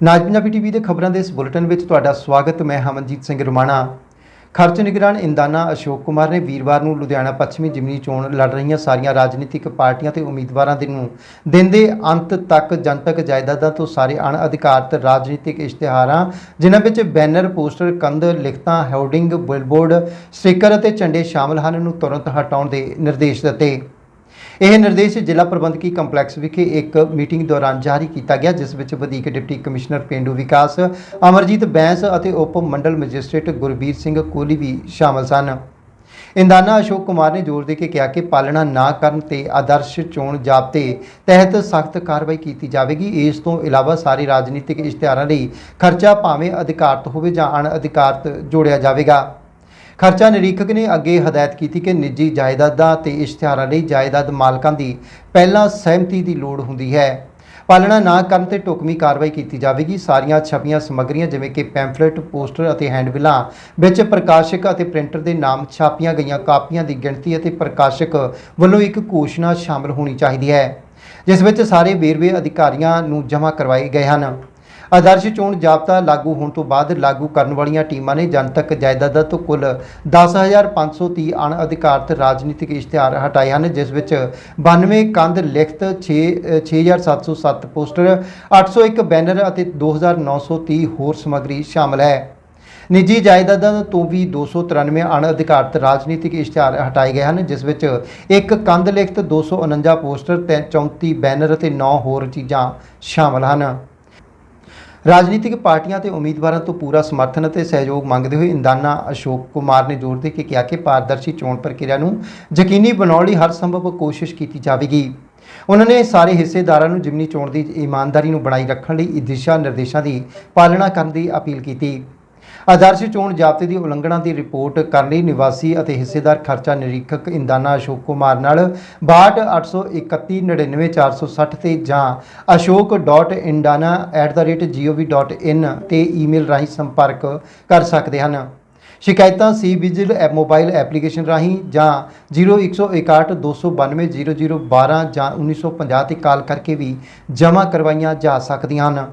ਨਾਜ Punjabi TV ਦੇ ਖਬਰਾਂ ਦੇ ਇਸ ਬੁਲੇਟਿਨ ਵਿੱਚ ਤੁਹਾਡਾ ਸਵਾਗਤ, ਮੈਂ ਹਮਨਜੀਤ ਸਿੰਘ ਰੁਮਾਣਾ। ਖਰਚ ਨਿਗਰਾਨ ਇੰਦਾਨਾ ਅਸ਼ੋਕ ਕੁਮਾਰ ਨੇ ਵੀਰਵਾਰ ਨੂੰ ਲੁਧਿਆਣਾ ਪੱਛਮੀ ਜਿਮਨੀ ਚੋਣ ਲੜ ਰਹੀਆਂ ਸਾਰੀਆਂ ਰਾਜਨੀਤਿਕ ਪਾਰਟੀਆਂ ਤੇ ਉਮੀਦਵਾਰਾਂ ਦੇ ਨੂੰ ਦਿਨ ਦੇ ਅੰਤ ਤੱਕ ਜਨਤਕ ਜਾਇਦਾਦਾਂ ਤੋਂ ਸਾਰੇ ਅਣਅਧਿਕਾਰਤ ਰਾਜਨੀਤਿਕ ਇਸ਼ਤਿਹਾਰਾਂ, ਜਿਨ੍ਹਾਂ ਵਿੱਚ ਬੈਨਰ, ਪੋਸਟਰ, ਕੰਧ, ਲਿਖਤਾਂ, ਹੋਰਡਿੰਗ, ਬਿਲਬੋਰਡ ਸਟicker ਅਤੇ ਝੰਡੇ ਸ਼ਾਮਲ ਹਨ ਨੂੰ ਤੁਰੰਤ ਹਟਾਉਣ ਦੇ ਨਿਰਦੇਸ਼ ਦਿੱਤੇ। ਇਹ ਨਿਰਦੇਸ਼ ਜ਼ਿਲ੍ਹਾ ਪ੍ਰਬੰਧਕੀ ਕੰਪਲੈਕਸ ਵਿਖੇ ਇੱਕ ਮੀਟਿੰਗ ਦੌਰਾਨ ਜਾਰੀ ਕੀਤਾ ਗਿਆ, ਜਿਸ ਵਿੱਚ ਵਧੀਕ ਡਿਪਟੀ ਕਮਿਸ਼ਨਰ ਪੇਂਡੂ ਵਿਕਾਸ, ਅਮਰਜੀਤ ਬੈਂਸ ਅਤੇ ਉਪ ਮੰਡਲ ਮੈਜਿਸਟ੍ਰੇਟ ਗੁਰਬੀਰ ਸਿੰਘ ਕੋਹਲੀ ਵੀ ਸ਼ਾਮਲ ਸਨ। ਇੰਦਾਨਾ ਅਸ਼ੋਕ ਕੁਮਾਰ ਨੇ ਜ਼ੋਰ ਦੇ ਕੇ ਕਿਹਾ ਕਿ ਪਾਲਣਾ ਨਾ ਕਰਨ ਤੇ ਆਦਰਸ਼ ਚੋਣ ਜ਼ਾਬਤੇ ਤਹਿਤ ਸਖਤ ਕਾਰਵਾਈ ਕੀਤੀ ਜਾਵੇਗੀ। ਇਸ ਤੋਂ ਇਲਾਵਾ ਸਾਰੇ ਰਾਜਨੀਤਿਕ ਇਸ਼ਤਿਹਾਰਾਂ ਲਈ ਖਰਚਾ ਭਾਵੇਂ ਅਧਿਕਾਰਤ ਹੋਵੇ ਜਾਂ ਅਣਅਧਿਕਾਰਤ ਜੋੜਿਆ ਜਾਵੇਗਾ। ਖਰਚਾ ਨਿਰੀਖਕ ਨੇ ਅੱਗੇ ਹਦਾਇਤ ਕੀਤੀ ਕਿ ਨਿੱਜੀ ਜਾਇਦਾਦਾਂ ਤੇ ਇਸ਼ਤਿਹਾਰਾਂ ਲਈ ਜਾਇਦਾਦ ਮਾਲਕਾਂ ਦੀ ਪਹਿਲਾਂ ਸਹਿਮਤੀ ਦੀ ਲੋੜ ਹੁੰਦੀ ਹੈ। ਪਾਲਣਾ ਨਾ ਕਰਨ ਤੇ ਟੁਕਮੀ ਕਾਰਵਾਈ ਕੀਤੀ ਜਾਵੇਗੀ। ਸਾਰੀਆਂ ਛਪੀਆਂ ਸਮੱਗਰੀਆਂ ਜਿਵੇਂ ਕਿ ਪੈਂਫਲੇਟ, ਪੋਸਟਰ ਅਤੇ ਹੈਂਡਬਿਲਾਂ ਵਿੱਚ ਪ੍ਰਕਾਸ਼ਕ ਅਤੇ ਪ੍ਰਿੰਟਰ ਦੇ ਨਾਮ ਛਾਪੀਆਂ ਗਈਆਂ ਕਾਪੀਆਂ ਦੀ ਗਿਣਤੀ ਅਤੇ ਪ੍ਰਕਾਸ਼ਕ ਵੱਲੋਂ ਇੱਕ ਘੋਸ਼ਣਾ ਸ਼ਾਮਲ ਹੋਣੀ ਚਾਹੀਦੀ ਹੈ, ਜਿਸ ਵਿੱਚ ਸਾਰੇ ਵੇਰਵੇ ਅਧਿਕਾਰੀਆਂ ਨੂੰ ਜਮ੍ਹਾਂ ਕਰਵਾਏ ਗਏ ਹਨ। ਆਦਰਸ਼ ਚੋਣ ਜਾਬਤਾ ਲਾਗੂ ਹੋਣ ਤੋਂ ਬਾਅਦ ਲਾਗੂ ਕਰਨ ਵਾਲੀਆਂ ਟੀਮਾਂ ਨੇ ਜਨਤਕ ਜਾਇਦਾਦਾਂ ਤੋਂ ਕੁੱਲ 10530 ਅਣਅਧਿਕਾਰਤ ਰਾਜਨੀਤਿਕ ਇਸ਼ਤਿਹਾਰ ਹਟਾਏ ਹਨ, ਜਿਸ ਵਿੱਚ 92 ਕੰਧ ਲਿਖਤ 6 6707 ਪੋਸਟਰ 801 ਬੈਨਰ ਅਤੇ 2930 ਹੋਰ ਸਮੱਗਰੀ ਸ਼ਾਮਲ ਹੈ। ਨਿੱਜੀ ਜਾਇਦਾਦਾਂ ਤੋਂ ਵੀ 293 ਅਣਅਧਿਕਾਰਤ ਰਾਜਨੀਤਿਕ ਇਸ਼ਤਿਹਾਰ ਹਟਾਏ ਗਏ ਹਨ, ਜਿਸ ਵਿੱਚ ਇੱਕ ਕੰਧ ਲਿਖਤ 249 ਪੋਸਟਰ ਤੇ 34 ਬੈਨਰ ਅਤੇ 9 ਹੋਰ ਚੀਜ਼ਾਂ ਸ਼ਾਮਲ ਹਨ। ਰਾਜਨੀਤਿਕ ਪਾਰਟੀਆਂ ਤੇ ਉਮੀਦਵਾਰਾਂ ਤੋਂ ਪੂਰਾ ਸਮਰਥਨ ਅਤੇ ਸਹਿਯੋਗ ਮੰਗਦੇ ਹੋਏ ਇੰਦਾਨਾ ਅਸ਼ੋਕ ਕੁਮਾਰ ਨੇ ਜ਼ੋਰ ਦੇ ਕੇ ਕਿਹਾ ਕਿ ਪਾਰਦਰਸ਼ੀ ਚੋਣ ਪ੍ਰਕਿਰਿਆ ਨੂੰ ਯਕੀਨੀ ਬਣਾਉਣ ਲਈ ਹਰ ਸੰਭਵ ਕੋਸ਼ਿਸ਼ ਕੀਤੀ ਜਾਵੇਗੀ। ਉਹਨਾਂ ਨੇ ਸਾਰੇ ਹਿੱਸੇਦਾਰਾਂ ਨੂੰ ਜਿਮਨੀ ਚੋਣ ਦੀ ਇਮਾਨਦਾਰੀ ਨੂੰ ਬਣਾਈ ਰੱਖਣ ਲਈ ਦਿਸ਼ਾ ਨਿਰਦੇਸ਼ਾਂ ਦੀ ਪਾਲਣਾ ਕਰਨ ਦੀ ਅਪੀਲ ਕੀਤੀ। ਆਦਰਸ਼ ਚੋਣ ਜ਼ਾਬਤੇ ਦੀ ਉਲੰਘਣਾ ਦੀ ਰਿਪੋਰਟ ਕਰਨ ਲਈ ਨਿਵਾਸੀ ਅਤੇ ਹਿੱਸੇਦਾਰ ਖਰਚਾ ਨਿਰੀਖਕ ਇੰਦਾਨਾ ਅਸ਼ੋਕ ਕੁਮਾਰ ਨਾਲ 6283999460 ਤੇ ਜਾਂ ashok.indana@gov.in ਤੇ ਈਮੇਲ ਰਾਹੀਂ ਸੰਪਰਕ ਕਰ ਸਕਦੇ ਹਨ। ਸ਼ਿਕਾਇਤਾਂ C vigil app mobile application ਰਾਹੀਂ ਜਾਂ 0161 292 0012 ਜਾਂ 1950 ਤੇ ਕਾਲ ਕਰਕੇ ਵੀ ਜਮ੍ਹਾਂ ਕਰਵਾਈਆਂ ਜਾ ਸਕਦੀਆਂ ਹਨ।